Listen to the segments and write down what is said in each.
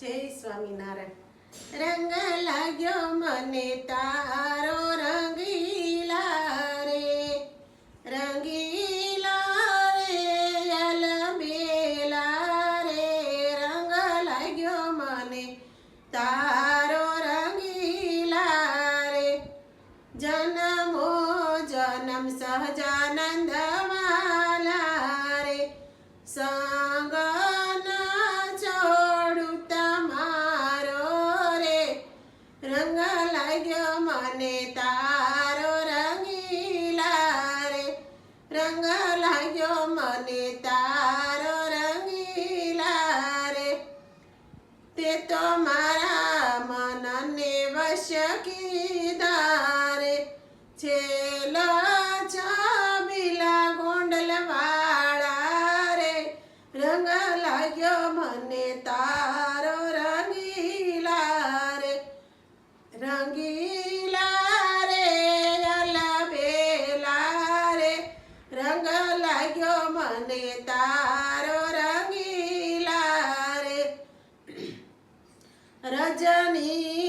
જય સ્વામિનારાયણ. રંગ લાગ્યો મને તારો રંગીલા રે. રંગીલા રે અલબેલા રે. રંગ લાગ્યો મને તારો રંગીલા રે. જનમો મને તારો રંગીલા રે રંગ લાગ્યો મને તારો રંગીલા રે તે તો મારા મનને વશ કીધારે છેલ્લો છબીલા ગોંડલ વાળા રે. રંગ લાગ્યો મને તારો રંગીલા તારો રંગીલા રે. રજની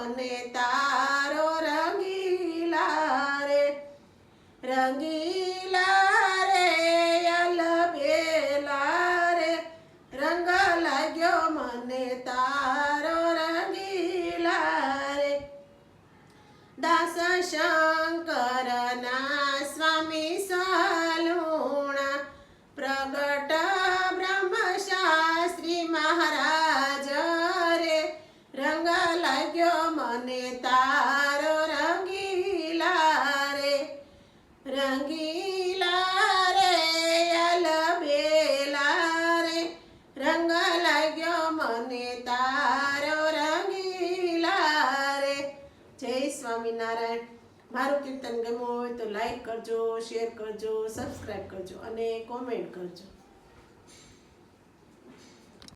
મને તારો રંગીલા રે રંગીલા રે અલબેલા રે રંગ લાગ્યો મને તારો રંગીલા રે દાસ શંકરના સ્વામી સલુણા, પ્રગટ બ્રહ્મશાસ્ત્રી મહારાજ સ્વામિનારાયણ મારું કીર્તન ગમ્યું હોય તો લાઈક કરજો શેર કરજો સબસ્ક્રાઈબ કરજો અને કોમેન્ટ કરજો.